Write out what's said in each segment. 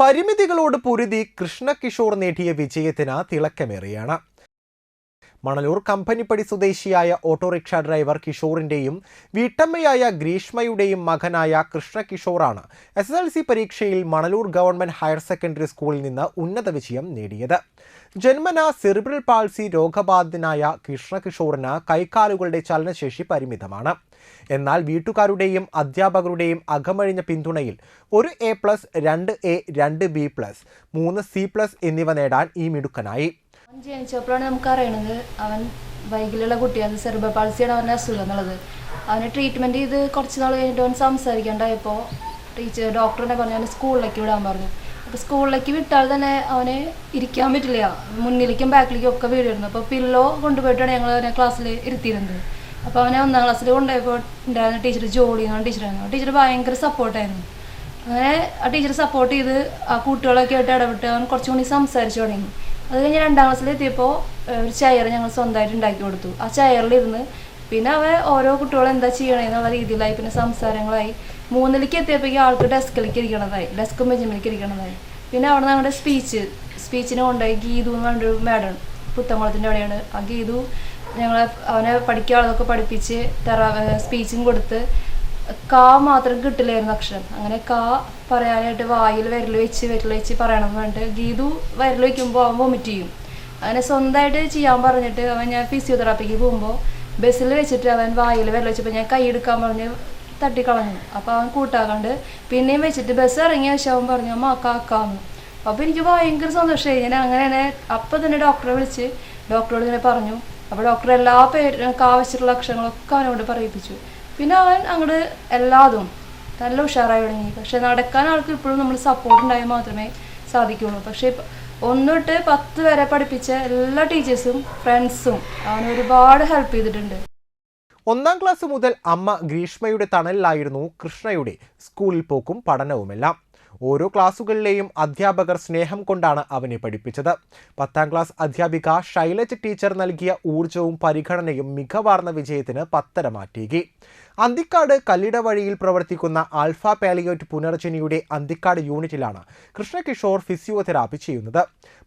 പരിമിതികളോട് പൊരുതി കൃഷ്ണകിഷോർ നേടിയ വിജയത്തിന് തിളക്കമേറിയാണ്. മണലൂർ കമ്പനിപ്പടി സ്വദേശിയായ ഓട്ടോറിക്ഷ ഡ്രൈവർ കിഷോറിന്റെയും വീട്ടമ്മയായ ഗ്രീഷ്മയുടെയും മകനായ കൃഷ്ണകിഷോറാണ് എസ് എസ് എൽ സി പരീക്ഷയിൽ മണലൂർ ഗവൺമെന്റ് ഹയർ സെക്കൻഡറി സ്കൂളിൽ നിന്ന് ഉന്നത വിജയം നേടിയത്. ജന്മന സെറിബ്രൽ പാൾസി രോഗബാധിതനായ കൃഷ്ണകിഷോറിന് കൈക്കാലുകളുടെ ചലനശേഷി പരിമിതമാണ്. എന്നാൽ വീട്ടുകാരുടെയും അധ്യാപകരുടെയും അകമഴിഞ്ഞ പിന്തുണയിൽ ഒരു എ പ്ലസ് രണ്ട് എ രണ്ട് ബി പ്ലസ് മൂന്ന് സി പ്ലസ് എന്നിവ നേടാൻ ഈ മിടുക്കനായി. ജനിച്ചപ്പോഴാണ് നമുക്ക് അറിയണത് അവൻ വൈകല്യമുള്ള കുട്ടിയാണ് സെർബ പാൾസിയാണ് അവന്റെ അസുഖം എന്നുള്ളത്. അവന് ട്രീറ്റ്മെന്റ് ചെയ്ത് കുറച്ച് നാൾ കഴിഞ്ഞിട്ട് അവൻ സംസാരിക്കാണ്ടായപ്പോൾ ടീച്ചർ ഡോക്ടറിനെ പറഞ്ഞു അവനെ സ്കൂളിലേക്ക് വിടാൻ പറഞ്ഞു. അപ്പോൾ സ്കൂളിലേക്ക് വിട്ടാൽ തന്നെ അവന് ഇരിക്കാൻ പറ്റില്ല. മുന്നിലേക്കും ബാക്കിലേക്കും ഒക്കെ വീടിരുന്നു അപ്പോൾ പില്ലോ കൊണ്ടുപോയിട്ടാണ് ഞങ്ങൾ അവനെ ക്ലാസ്സിൽ ഇരുത്തിയിരുന്നത്. അപ്പോൾ അവനെ ഒന്നാം ക്ലാസ്സിൽ കൊണ്ടുപോയപ്പോൾ ഉണ്ടായിരുന്ന ടീച്ചർ ജോളി എന്നാണ് ടീച്ചറായിരുന്നു ടീച്ചർ ഭയങ്കര സപ്പോർട്ടായിരുന്നു അങ്ങനെ ആ ടീച്ചർ സപ്പോർട്ട് ചെയ്ത് ആ കുട്ടികളൊക്കെ ആയിട്ട് ഇടപെട്ട് അവൻ കുറച്ചും കൂടി സംസാരിച്ചു തുടങ്ങി. അത് കഴിഞ്ഞ് രണ്ടാം ക്ലാസ്സിലെത്തിയപ്പോൾ ഒരു ചെയർ ഞങ്ങൾ സ്വന്തമായിട്ട് ഉണ്ടാക്കി കൊടുത്തു. ആ ചെയറിലിരുന്ന് പിന്നെ അവ ഓരോ കുട്ടികളും എന്താ ചെയ്യണേ എന്നുള്ള രീതിയിലായി. പിന്നെ സംസാരങ്ങളായി. മൂന്നിലേക്ക് എത്തിയപ്പോഴേക്കും ആൾക്ക് ഡെസ്കിലേക്ക് ഇരിക്കണതായി. ഡെസ്കും മെജിമിലേക്ക് ഇരിക്കണതായി. പിന്നെ അവിടെ നിന്ന് ഞങ്ങളുടെ സ്പീച്ച് സ്പീച്ചിന് കൊണ്ടുപോയി ഗീതു എന്ന് പറഞ്ഞൊരു മാഡം പുത്തമ്പളത്തിന്റെ അവിടെയാണ്. ആ ഗീതു ഞങ്ങളെ അവനെ പഠിക്കാനുള്ളതൊക്കെ പഠിപ്പിച്ച് തെറ സ്പീച്ചും കൊടുത്ത് കാ മാത്രം കിട്ടില്ലായിരുന്നു അക്ഷരം. അങ്ങനെ കാ പറയാനായിട്ട് വായിൽ വിരൽ വെച്ച് വിരൽ വെച്ച് പറയണം. എന്ന് പറഞ്ഞിട്ട് ഗീതു വിരൽ വയ്ക്കുമ്പോൾ അവൻ വൊമിറ്റ് ചെയ്യും. അങ്ങനെ സ്വന്തമായിട്ട് ചെയ്യാൻ പറഞ്ഞിട്ട് അവൻ ഞാൻ ഫിസിയോതെറാപ്പിക്ക് പോകുമ്പോൾ ബസ്സിൽ വെച്ചിട്ട് അവൻ വായിൽ വിരൽ വെച്ചപ്പോൾ ഞാൻ കൈ എടുക്കാൻ പറഞ്ഞ് തട്ടിക്കളഞ്ഞു. അപ്പോൾ അവൻ കൂട്ടാക്കാണ്ട് പിന്നെയും വെച്ചിട്ട് ബസ് ഇറങ്ങിയ ശേഷം അവൻ പറഞ്ഞു അമ്മ കാക്കാന്ന് അപ്പോൾ എനിക്ക് ഭയങ്കര സന്തോഷമായി. ഞാൻ അങ്ങനെ തന്നെ അപ്പം തന്നെ ഡോക്ടറെ വിളിച്ച് ഡോക്ടറോട് ഇങ്ങനെ പറഞ്ഞു. അപ്പോൾ ഡോക്ടർ എല്ലാ പേരും ആവശ്യമുള്ള അക്ഷരങ്ങളൊക്കെ അവനോട് പറയിപ്പിച്ചു. പിന്നെ അവൻ അങ്ങോട്ട് എല്ലാതും നല്ല ഉഷാറായി തുടങ്ങി. പക്ഷെ നടക്കാൻ ആൾക്ക് ഇപ്പോഴും നമ്മൾ സപ്പോർട്ട് ഉണ്ടായാൽ മാത്രമേ സാധിക്കുള്ളൂ. പക്ഷേ ഒന്നിട്ട് പത്ത് വരെ പഠിപ്പിച്ച എല്ലാ ടീച്ചേഴ്സും ഫ്രണ്ട്സും അവനെ ഒരുപാട് ഹെൽപ്പ് ചെയ്തിട്ടുണ്ട്. ഒന്നാം ക്ലാസ് മുതൽ അമ്മ ഗ്രീഷ്മയുടെ തണലിലായിരുന്നു കൃഷ്ണയുടെ സ്കൂളിൽ പോക്കും പഠനവുമെല്ലാം. ഓരോ ക്ലാസ്സുകളിലെയും അധ്യാപകർ സ്നേഹം കൊണ്ടാണ് അവനെ പഠിപ്പിച്ചത്. പത്താം ക്ലാസ് അധ്യാപിക ശൈലജ് ടീച്ചർ നൽകിയ ഊർജവും പരിഗണനയും മികവാർന്ന വിജയത്തിന് പത്തര മാറ്റിയേകി അന്തിക്കാട് കല്ലിട വഴിയിൽ പ്രവർത്തിക്കുന്ന ആൽഫ പാലിയോറ്റ് പുനർജനിയുടെ അന്തിക്കാട് യൂണിറ്റിലാണ് കൃഷ്ണകിഷോർ ഫിസിയോതെറാപ്പി ചെയ്യുന്നത്.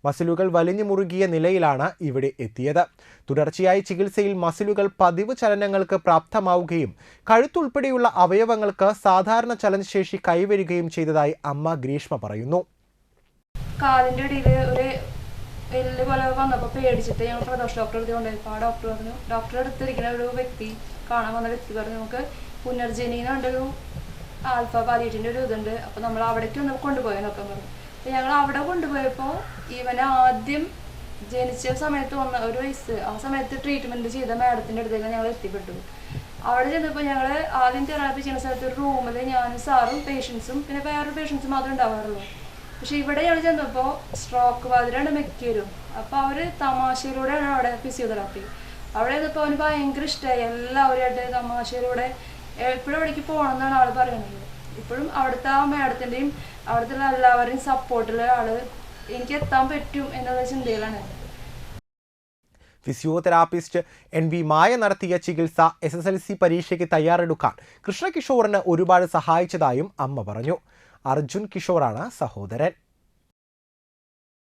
മസിലുകൾ വലിഞ്ഞു മുറുകിയ നിലയിലാണ് ഇവിടെ എത്തിയത്. തുടർച്ചയായ ചികിത്സയിൽ മസിലുകൾ പതിവ് ചലനങ്ങൾക്ക് പ്രാപ്തമാവുകയും കഴുത്തുൾപ്പെടെയുള്ള അവയവങ്ങൾക്ക് സാധാരണ ചലനശേഷി കൈവരികയും ചെയ്തതായി അമ്മ ഗ്രീഷ്മ പറയുന്നു. കാലിന്റെ ഇടയിൽ ഒരു എല്ല് പോലെ വന്നപ്പോൾ പേടിച്ചിട്ട് ഞങ്ങൾ പ്രദോഷ ഡോക്ടറെ അടുത്ത് കൊണ്ടുപോയപ്പോൾ ആ ഡോക്ടർ പറഞ്ഞു ഡോക്ടറെ അടുത്തിരിക്കുന്ന ഒരു വ്യക്തി കാണാൻ വന്ന വ്യക്തി പറഞ്ഞു നമുക്ക് പുനർജനി എന്നൊരു ആൽഫ പാലിയേറ്റിന്റെ ഒരു ഇതുണ്ട്. അപ്പോൾ നമ്മൾ അവിടേക്ക് ഒന്ന് കൊണ്ടുപോയി നോക്കാൻ പറഞ്ഞു. അപ്പോൾ ഞങ്ങൾ അവിടെ കൊണ്ടുപോയപ്പോൾ ഇവനെ ആദ്യം ജനിച്ച സമയത്ത് വന്ന ഒരു വയസ്സ് ആ സമയത്ത് ട്രീറ്റ്മെന്റ് ചെയ്ത മാഡത്തിന്റെ അടുത്തേക്ക് ഞങ്ങൾ എത്തിപ്പെട്ടു. അവിടെ ചെന്നപ്പോൾ ഞങ്ങൾ ആദ്യം തെറാപ്പി ചെയ്യുന്ന സ്ഥലത്ത് ഒരു റൂമിൽ ഞാനും സാറും പേഷ്യൻസും പിന്നെ വേറൊരു പേഷ്യൻസും മാത്രമേ ഉണ്ടാവാറുള്ളൂ. പക്ഷെ ഇവിടെ ഞങ്ങൾ ചെന്നപ്പോൾ സ്ട്രോക്ക് ബാധിതരാണ് മിക്കവരും. അപ്പോൾ അവർ തമാശയിലൂടെയാണ് അവിടെ ഫിസിയോതെറാപ്പി അവിടെ ചെന്നപ്പോൾ അവന് ഭയങ്കര ഇഷ്ടമായി എല്ലാവരുമായിട്ട് തമാശയിലൂടെ എപ്പോഴും അവിടേക്ക് പോകണം എന്നാണ് ആൾ പറയുന്നത് ഇപ്പോഴും അവിടുത്തെ ആ മേഡത്തിന്റെയും അവിടുത്തെ എല്ലാവരുടെയും സപ്പോർട്ടിൽ ആൾ എനിക്ക് എത്താൻ പറ്റും എന്നുള്ള ചിന്തയിലാണ്. ഫിസിയോതെറാപ്പിസ്റ്റ് എൻ വി മായ നടത്തിയ ചികിത്സ എസ് എസ് എൽ സി പരീക്ഷയ്ക്ക് തയ്യാറെടുക്കാൻ കൃഷ്ണകിഷോറിന് ഒരുപാട് സഹായിച്ചതായും അമ്മ പറഞ്ഞു. അർജുൻ കിഷോറാണ് സഹോദരൻ.